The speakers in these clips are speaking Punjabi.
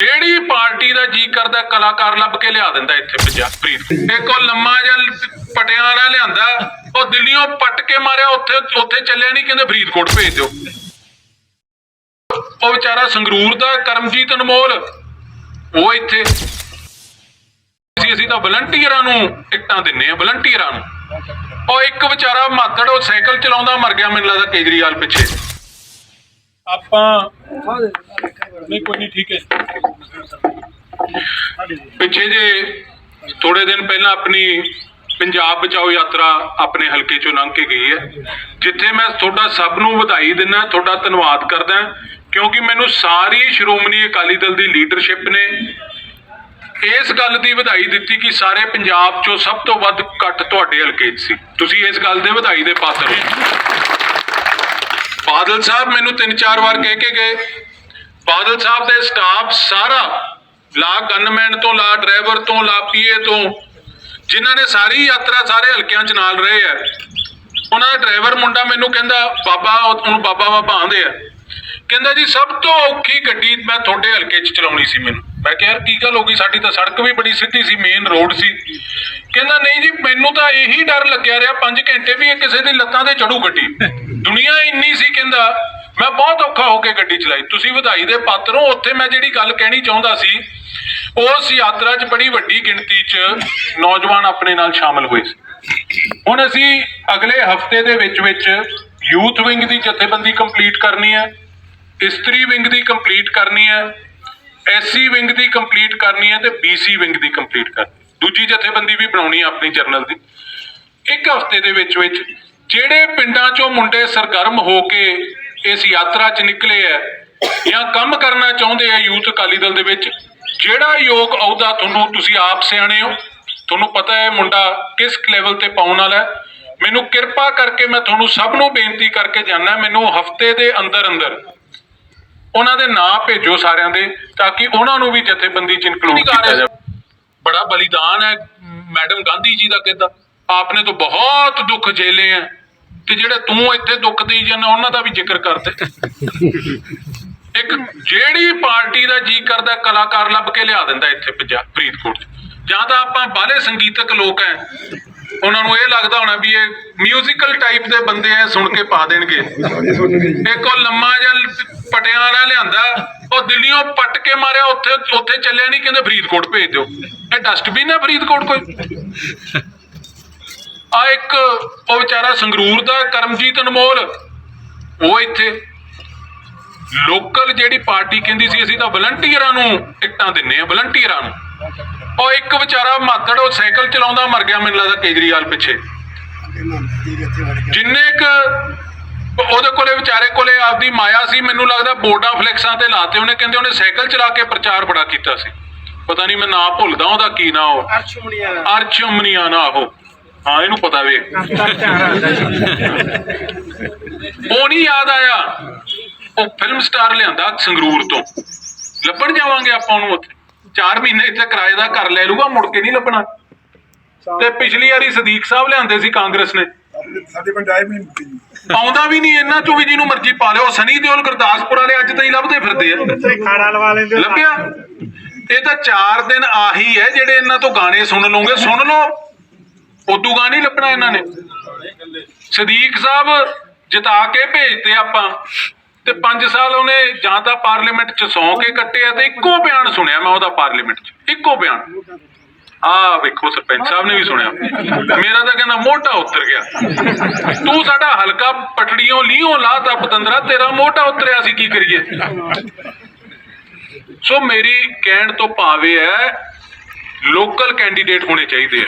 ਜਿਹੜੀ ਪਾਰਟੀ ਦਾ ਜੀ ਕਰਦਾ, ਕਲਾਕਾਰ ਲੱਭ ਕੇ ਲਿਆ ਦਿੰਦਾ ਇੱਥੇ ਪੰਜਾਬ ਫਰੀਦ ਉਹ ਲੰਮਾ ਜਿਹਾ ਪਟਿਆਂ ਲਿਆਂਦਾ, ਉਹ ਦਿੱਲੀੋਂ ਪੱਟ ਕੇ ਮਾਰਿਆ, ਉੱਥੇ ਉੱਥੇ ਚੱਲਿਆ ਨਹੀਂ ਕਹਿੰਦੇ ਫਰੀਦਕੋਟ ਭੇਜ ਦਿਓ। ਉਹ ਵਿਚਾਰਾ ਸੰਗਰੂਰ ਦਾ, ਕਰਮਜੀਤ ਅਨਮੋਲ, ਉਹ ਇੱਥੇ। ਅਸੀਂ ਅਸੀਂ ਤਾਂ ਵਲੰਟੀਅਰਾਂ ਨੂੰ ਟਿਕਟਾਂ ਦਿੰਨੇ ਆ ਵਲੰਟੀਅਰਾਂ ਨੂੰ। ਉਹ ਇੱਕ ਵਿਚਾਰਾ ਮਾਤੜ, ਉਹ ਸਾਈਕਲ ਚਲਾਉਂਦਾ, ਮਰ ਗਿਆ, ਮੈਨੂੰ ਲੱਗਦਾ ਕੇਜਰੀਵਾਲ ਪਿੱਛੇ। ਆਪਾਂ ਨਹੀਂ, ਕੋਈ ਨਹੀਂ, ਠੀਕ ਹੈ। ਪਿੱਛੇ ਜੇ ਥੋੜੇ ਦਿਨ ਪਹਿਲਾਂ ਆਪਣੀ ਪੰਜਾਬ ਬਚਾਓ ਯਾਤਰਾ ਆਪਣੇ ਹਲਕੇ ਚੋਂ ਲੰਘ ਕੇ ਗਈ ਹੈ, ਜਿੱਥੇ ਮੈਂ ਤੁਹਾਡਾ ਸਭ ਨੂੰ ਵਧਾਈ ਦਿੰਦਾ, ਤੁਹਾਡਾ ਧੰਨਵਾਦ ਕਰਦਾ, ਕਿਉਂਕਿ ਮੈਨੂੰ ਸਾਰੀ ਸ਼੍ਰੋਮਣੀ ਅਕਾਲੀ ਦਲ ਦੀ ਲੀਡਰਸ਼ਿਪ ਨੇ ਇਸ ਗੱਲ ਦੀ ਵਧਾਈ ਦਿੱਤੀ ਕਿ ਸਾਰੇ ਪੰਜਾਬ ਚੋਂ ਸਭ ਤੋਂ ਵੱਧ ਇਕੱਠ ਤੁਹਾਡੇ ਹਲਕੇ 'ਚ ਸੀ। ਤੁਸੀਂ ਇਸ ਗੱਲ ਦੇ ਵਧਾਈ ਦੇ ਪਾਤਰ ਹੋ। ਬਾਦਲ ਸਾਹਿਬ ਮੈਨੂੰ ਤਿੰਨ ਚਾਰ ਵਾਰ ਕਹਿ ਕੇ ਗਏ। ਬਾਦਲ ਸਾਹਿਬ ਦੇ ਸਟਾਫ ਸਾਰਾ ਲਾ ਗਨਮੈਨ ਤੋਂ, ਲਾ ਡਰਾਈਵਰ ਤੋਂ, ਲਾ ਪੀਏ ਤੋਂ, ਜਿਨ੍ਹਾਂ ਨੇ ਸਾਰੀ ਯਾਤਰਾ ਸਾਰੇ ਹਲਕਿਆਂ 'ਚ ਨਾਲ ਰਹੇ ਆ। ਉਹਨਾਂ ਦਾ ਡਰਾਈਵਰ ਮੁੰਡਾ ਮੈਨੂੰ ਕਹਿੰਦਾ, ਬਾਬਾ, ਉਹਨੂੰ ਬਾਬਾ ਬਾਬਾ ਆਂਦੇ ਆ। ਕਹਿੰਦਾ ਜੀ, ਸਭ ਤੋਂ ਔਖੀ ਗੱਡੀ ਮੈਂ ਤੁਹਾਡੇ ਹਲਕੇ 'ਚ ਚਲਾਉਣੀ ਸੀ ਮੈਨੂੰ। ਮੈਂ ਕਿਹਾ ਯਾਰ ਕੀ ਗੱਲ ਹੋ ਗਈ? ਸਾਡੀ ਤਾਂ ਸੜਕ ਵੀ ਬੜੀ ਸਿੱਧੀ ਸੀ ਮੇਨ ਰੋਡ ਸੀ। ਕਹਿੰਦਾ, ਨਹੀਂ ਜੀ, ਮੈਨੂੰ ਤਾਂ ਇਹੀ ਡਰ ਲੱਗਿਆ ਰਿਹਾ 5 ਘੰਟੇ ਵੀ ਇਹ ਕਿਸੇ ਦੀ ਲੱਤਾਂ ਤੇ ਚੜੂ ਗੱਡੀ। ਦੁਨੀਆ ਇੰਨੀ ਸੀ, ਕਹਿੰਦਾ, ਮੈਂ ਬਹੁਤ ਔਖਾ ਹੋ ਕੇ ਗੱਡੀ ਚਲਾਈ। ਤੁਸੀਂ ਵਧਾਈ ਦੇ ਪਾਤਰ ਹੋ, ਉੱਥੇ ਮੈਂ ਜਿਹੜੀ ਗੱਲ ਕਹਿਣੀ ਚਾਹੁੰਦਾ ਸੀ, ਉਸ ਯਾਤਰਾ 'ਚ ਬੜੀ ਵੱਡੀ ਗਿਣਤੀ 'ਚ ਨੌਜਵਾਨ ਆਪਣੇ ਨਾਲ ਸ਼ਾਮਲ ਹੋਏ ਸੀ। ਹੁਣ ਅਸੀਂ ਅਗਲੇ ਹਫ਼ਤੇ ਦੇ ਵਿੱਚ ਵਿੱਚ ਯੂਥ ਵਿੰਗ ਦੀ ਜਥੇਬੰਦੀ ਕੰਪਲੀਟ ਕਰਨੀ ਹੈ, ਇਸਤਰੀ ਵਿੰਗ ਦੀ ਕੰਪਲੀਟ ਕਰਨੀ ਹੈ ਐਸਸੀ ਵਿੰਗ ਦੀ ਕੰਪਲੀਟ ਕਰਨੀ ਹੈ ਤੇ ਬੀਸੀ ਵਿੰਗ ਦੀ ਕੰਪਲੀਟ ਕਰਨੀ ਦੂਜੀ ਜਥੇਬੰਦੀ ਵੀ ਬਣਾਉਣੀ ਆਪਣੀ ਜਰਨਲ ਦੀ। ਇੱਕ ਹਫ਼ਤੇ ਦੇ ਵਿੱਚ ਵਿੱਚ ਜਿਹੜੇ ਪਿੰਡਾਂ ਚੋਂ ਮੁੰਡੇ ਸਰਗਰਮ ਹੋ ਕੇ ਇਸ ਯਾਤਰਾ 'ਚ ਨਿਕਲੇ ਐ ਜਾਂ ਕੰਮ ਕਰਨਾ ਚਾਹੁੰਦੇ ਆ ਯੂਥ ਅਕਾਲੀ ਦਲ ਦੇ ਵਿੱਚ, ਜਿਹੜਾ ਯੋਗ ਅਹੁਦਾ ਤੁਹਾਨੂੰ, ਤੁਸੀਂ ਆਪ ਸਿਆਣੇ ਹੋ। ਤੁਹਾਨੂੰ ਪਤਾ ਹੈ ਮੁੰਡਾ ਕਿਸ ਲੈਵਲ ਤੇ ਪਾਉਣ ਵਾਲਾ ਮੈਨੂੰ ਕਿਰਪਾ ਕਰਕੇ ਮੈਂ ਤੁਹਾਨੂੰ ਸਭ ਨੂੰ ਬੇਨਤੀ ਕਰਕੇ ਜਾਣਾ ਮੈਨੂੰ ਹਫ਼ਤੇ ਦੇ ਅੰਦਰ ਅੰਦਰ ਉਹਨਾਂ ਦੇ ਨਾਂ ਭੇਜੋ ਸਾਰਿਆਂ ਦੇ ਤਾਂ ਕਿ ਉਹਨਾਂ ਨੂੰ ਵੀ ਜਥੇਬੰਦੀ 'ਚ ਇਨਕਲੂਡ ਕੀਤਾ ਜਾਵੇ। ਬੜਾ ਬਲੀਦਾਨ ਹੈ ਮੈਡਮ ਗਾਂਧੀ ਜੀ ਦਾ ਕਹਿੰਦਾ ਆਪਨੇ ਤਾਂ ਬਹੁਤ ਦੁੱਖ ਝੇਲੇ ਆ ਤੇ ਜਿਹੜੇ ਤੂੰ ਇੱਥੇ ਦੁੱਖ ਦੇਈ ਜਾਂਦਾ ਉਹਨਾਂ ਦਾ ਵੀ ਜ਼ਿਕਰ ਕਰਦੇ ਇੱਕ ਜਿਹੜੀ ਪਾਰਟੀ ਦਾ ਜੀ ਕਰਦਾ ਕਲਾਕਾਰ ਲੱਭ ਕੇ ਲਿਆ ਦਿੰਦਾ ਇੱਥੇ ਪੰਜਾਬ ਫਰੀਦਕੋਟ 'ਚ। ਜਾਂ ਤਾਂ ਆਪਾਂ ਬਾਹਲੇ ਸੰਗੀਤਕ ਲੋਕ ਐ ਉਹਨਾਂ ਨੂੰ ਇਹ ਲੱਗਦਾ ਹੋਣਾ ਵੀ ਇਹ ਮਿਊਜ਼ੀਕਲ ਟਾਈਪ ਦੇ ਬੰਦੇ ਐ ਸੁਣ ਕੇ ਪਾ ਦੇਣਗੇ। ਇੱਕ ਉਹ ਲੰਮਾ ਜਿਹਾ ਪਟਿਆਂ ਲਿਆਂਦਾ, ਉਹ ਦਿੱਲੀੋਂ ਪੱਟ ਕੇ ਮਾਰਿਆ, ਉੱਥੇ ਉੱਥੇ ਚੱਲਿਆ ਨਹੀਂ ਕਹਿੰਦੇ ਫਰੀਦਕੋਟ ਭੇਜ ਦਿਓ। ਇਹ ਡਸਟਬਿਨ ਹੈ ਫਰੀਦਕੋਟ ਕੋਈ? ਆ ਇੱਕ, ਉਹ ਵਿਚਾਰਾ ਸੰਗਰੂਰ ਦਾ, ਕਰਮਜੀਤ ਅਨਮੋਲ, ਉਹ ਇੱਥੇ। ਲੋਕਲ ਜਿਹੜੀ ਪਾਰਟੀ ਕਹਿੰਦੀ ਸੀ, ਅਸੀਂ ਤਾਂ ਵਲੰਟੀਅਰਾਂ ਨੂੰ ਟਿਕਟਾਂ ਦਿੰਨੇ ਆ ਵਲੰਟੀਅਰਾਂ ਨੂੰ। ਉਹ ਇੱਕ ਵਿਚਾਰਾ ਮਾਤੜ, ਉਹ ਸਾਈਕਲ ਚਲਾਉਂਦਾ, ਮਰ ਗਿਆ, ਮੈਨੂੰ ਲੱਗਦਾ ਕੇਜਰੀਵਾਲ ਪਿੱਛੇ। ਜਿੰਨੇ ਕ ਉਹਦੇ ਕੋਲੇ ਵਿਚਾਰੇ ਕੋਲੇ ਆਪਦੀ ਮਾਇਆ ਸੀ ਮੈਨੂੰ ਲੱਗਦਾ ਬੋਰਡਾਂ ਫਲੈਕਸਾਂ ਤੇ ਲਾਤੇ ਉਹਨੇ ਕਹਿੰਦੇ ਉਹਨੇ ਸਾਈਕਲ ਚਲਾ ਕੇ ਪ੍ਰਚਾਰ ਬੜਾ ਕੀਤਾ ਸੀ। ਪਤਾ ਨਹੀਂ ਮੈਂ ਨਾਂ ਭੁੱਲਦਾ ਉਹਦਾ ਕੀ ਨਾਂ ਉਹ। ਅਰਸ਼ਮਣੀਆ ਅਰਸ਼ਮਨੀਆ ਨਾ ਉਹ। ਹਾਂ ਇਹਨੂੰ ਪਤਾ ਵੇ। ਉਹ ਨਹੀਂ ਯਾਦ ਆਇਆ। ਉਹ ਫਿਲਮ ਸਟਾਰ ਲਿਆਂਦਾ ਸੰਗਰੂਰ ਤੋਂ। ਲੱਭਣ ਜਾਵਾਂਗੇ ਆਪਾਂ ਉਹਨੂੰ ਉੱਥੇ। 4 ਮਹੀਨੇ ਇੱਥੇ ਕਿਰਾਏ ਦਾ ਘਰ ਲੈ ਲੂਗਾ ਮੁੜ ਕੇ ਨਹੀਂ ਲੱਭਣਾ। ਤੇ ਪਿਛਲੀ ਵਾਰੀ ਸਦੀਕ ਸਾਹਿਬ ਲਿਆਂਦੇ ਸੀ ਕਾਂਗਰਸ ਨੇ। ਸਾਡੇ ਪੰਜਾਬ ਵੀ ਨਹੀਂ ਆਉਂਦਾ ਵੀ ਨਹੀਂ ਇਹਨਾਂ ਚੋਂ ਵੀ ਜਿਹਨੂੰ ਮਰਜ਼ੀ ਪਾ ਲਿਓ। ਸਨੀ ਦਿਓਲ ਗੁਰਦਾਸਪੁਰ ਵਾਲੇ ਅੱਜ ਤਾਈਂ ਲੱਭਦੇ ਫਿਰਦੇ ਆ। ਖਾੜਾ ਲਵਾ ਲੈਂਦੇ ਹੋ। ਲੱਭਿਆ? ਇਹ ਤਾਂ 4 ਦਿਨ ਆਹੀ ਹੈ ਜਿਹੜੇ ਇਹਨਾਂ ਤੋਂ ਗਾਣੇ ਸੁਣ ਲਓਗੇ ਸੁਣ ਲਓ। ਉਦੋਂ ਗਾਣੇ ਨਹੀਂ ਲੱਭਣਾ ਇਹਨਾਂ ਨੇ। ਸਦੀਕ ਸਾਹਿਬ ਜਿਤਾ ਕੇ ਭੇਜਤੇ ਆਪਾਂ ਤੇ 5 ਸਾਲ ਉਹਨੇ ਜਾਂ ਤਾਂ ਪਾਰਲੀਮੈਂਟ ਚ ਸੌਂ ਕੇ ਕੱਟੇ ਆ ਤੇ ਇੱਕੋ ਬਿਆਨ ਸੁਣਿਆ ਮੈਂ ਉਹਦਾ ਪਾਰਲੀਮੈਂਟ ਚ। ਇੱਕੋ ਬਿਆਨ। ਆ ਵੇਖੋ ਸਰਪੰਚ ਸਾਹਿਬ ਨੇ ਵੀ ਸੁਣਿਆ। ਮੇਰਾ ਤਾਂ ਕਹਿੰਦਾ ਮੋਢਾ ਉਤਰ ਗਿਆ। ਤੂੰ ਸਾਡਾ ਹਲਕਾ ਪਟੜੀਆਂ ਲੀਹੋਂ ਲਾਤਾ ਪਤੰਦਰਾ, ਤੇਰਾ ਮੋਢਾ ਉਤਰਿਆ ਸੀ, ਕੀ ਕਰੀਏ? ਸੋ ਮੇਰੀ ਕਹਿਣ ਤੋਂ ਭਾਵੇਂ ਹੈ ਲੋਕਲ ਕੈਂਡੀਡੇਟ ਹੋਣੇ ਚਾਹੀਦੇ ਆ।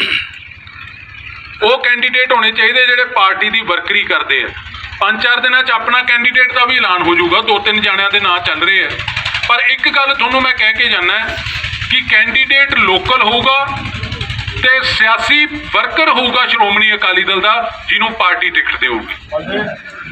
ਉਹ ਕੈਂਡੀਡੇਟ ਹੋਣੇ ਚਾਹੀਦੇ ਜਿਹੜੇ ਪਾਰਟੀ ਦੀ ਵਰਕਰੀ ਕਰਦੇ ਆ। ਪੰਜ ਚਾਰ ਦਿਨਾਂ 'ਚ ਆਪਣਾ ਕੈਂਡੀਡੇਟ ਦਾ ਵੀ ਐਲਾਨ ਹੋ ਜਾਊਗਾ ਦੋ ਤਿੰਨ ਜਾਣਿਆਂ ਦੇ ਨਾਂ ਚੱਲ ਰਹੇ ਆ। ਪਰ ਇੱਕ ਗੱਲ ਤੁਹਾਨੂੰ ਮੈਂ ਕਹਿ ਕੇ ਜਾਣਾ ਕਿ ਕੈਂਡੀਡੇਟ ਲੋਕਲ ਹੋਊਗਾ ਤੇ ਸਿਆਸੀ ਵਰਕਰ ਹੋਊਗਾ ਸ਼੍ਰੋਮਣੀ ਅਕਾਲੀ ਦਲ ਦਾ, ਜਿਹਨੂੰ ਪਾਰਟੀ ਟਿਕਟ ਦੇਊਗੀ।